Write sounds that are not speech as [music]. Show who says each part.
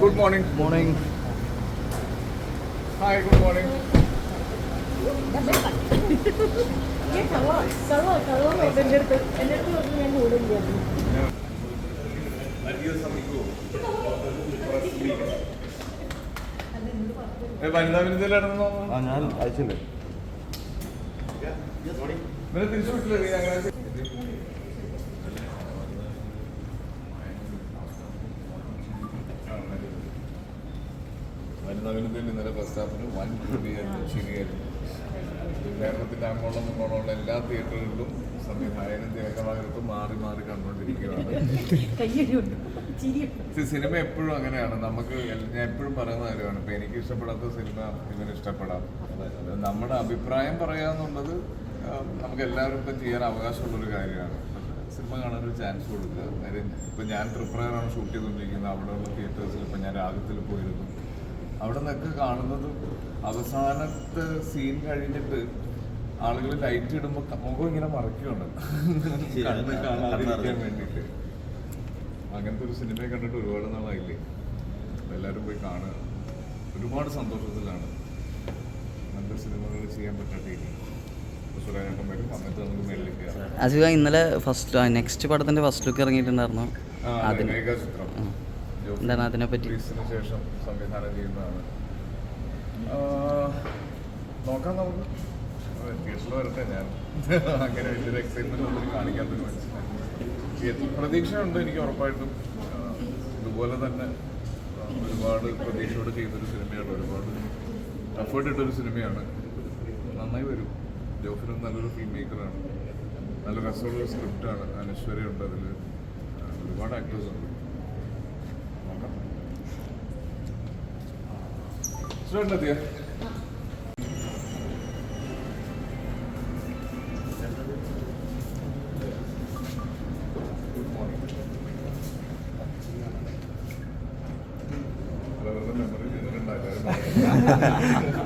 Speaker 1: Good morning
Speaker 2: morning
Speaker 1: hi good morning വനിതാ വിരുദ്ധയിലാണെന്ന്
Speaker 2: ഞാൻ അയച്ചില്ലേ
Speaker 1: തിരിച്ചു വിട്ടില്ലേ? വിരുദ്ധയിൽ ഇന്നലെ ഫസ്റ്റ് ഹാഫിന് വൻ കൂടിയായിരുന്നു ശരിയായിരുന്നു കേരളത്തിന്റെ അങ്ങോളം ഇങ്ങോളമുള്ള എല്ലാ തിയേറ്ററുകളിലും സംവിധായകനും തിരക്കഥാകൃത്തും മാറി മാറി കണ്ടുകൊണ്ടിരിക്കുകയാണ് സിനിമ എപ്പോഴും അങ്ങനെയാണ്. നമുക്ക് ഞാൻ എപ്പോഴും പറയുന്ന കാര്യമാണ്. ഇപ്പൊ എനിക്ക് ഇഷ്ടപ്പെടാത്ത സിനിമ ഇവന് ഇഷ്ടപ്പെടാം. നമ്മുടെ അഭിപ്രായം പറയാന്നുള്ളത് നമുക്ക് എല്ലാവരും ഇപ്പം ചെയ്യാൻ അവകാശമുള്ള ഒരു കാര്യമാണ്. സിനിമ കാണാൻ ഒരു ചാൻസ് കൊടുക്കുക. കാര്യം ഇപ്പം ഞാൻ ത്രിപുരയാണ് ഷൂട്ട് ചെയ്തുകൊണ്ടിരിക്കുന്നത് അവിടെയുള്ള തിയേറ്റേഴ്സിൽ ഇപ്പം ഞാൻ രാഗത്തിൽ പോയിരുന്നു. അവിടെ നിന്നൊക്കെ കാണുന്നത് അവസാനത്തെ സീൻ കഴിഞ്ഞിട്ട് ആളുകൾ ലൈറ്റ് ഇടുമ്പോൾ മുഖം ഇങ്ങനെ മറക്കുകയാണ് കണ്ണ് കാണാതിരിക്കാൻ വേണ്ടിയിട്ട് അങ്ങനത്തെ ഒരു സിനിമയെ കണ്ടിട്ട് ഒരുപാട് നാളായില്ലേ? എല്ലാവരും പോയി കാണുക. ഒരുപാട് സന്തോഷത്തിലാണ് നല്ല സിനിമകൾ ചെയ്യാൻ പറ്റാത്ത ഇനി
Speaker 3: അസുഖ ഇന്നലെ ഫസ്റ്റ് നെക്സ്റ്റ് പടത്തിന്റെ ഫസ്റ്റ് ലുക്ക് ഇറങ്ങിയിട്ടുണ്ടായിരുന്നു. അതിന്. എന്താണ്?
Speaker 1: റിലീസിന് ശേഷം നോക്കാം നമുക്ക്. അങ്ങനെ പ്രതീക്ഷയുണ്ട് എനിക്ക് ഉറപ്പായിട്ടും. ഇതുപോലെ തന്നെ ഒരുപാട് പ്രതീക്ഷയോടെ ചെയ്തൊരു സിനിമയാണ്. ഒരുപാട് എഫേർട്ട് ഇട്ടൊരു സിനിമയാണ്. നന്നായി വരും. ജോഫിനും നല്ലൊരു ഫിലിം മേക്കറാണ് നല്ല രസമുള്ള സ്ക്രിപ്റ്റാണ് അനശ്വരയുണ്ട് അതിൽ ഒരുപാട് ആക്ടേഴ്സ് ഉണ്ട് നോക്കാം വെറുതെ മെമ്മറി ചെയ്തിട്ടുണ്ടായിരുന്നു [laughs]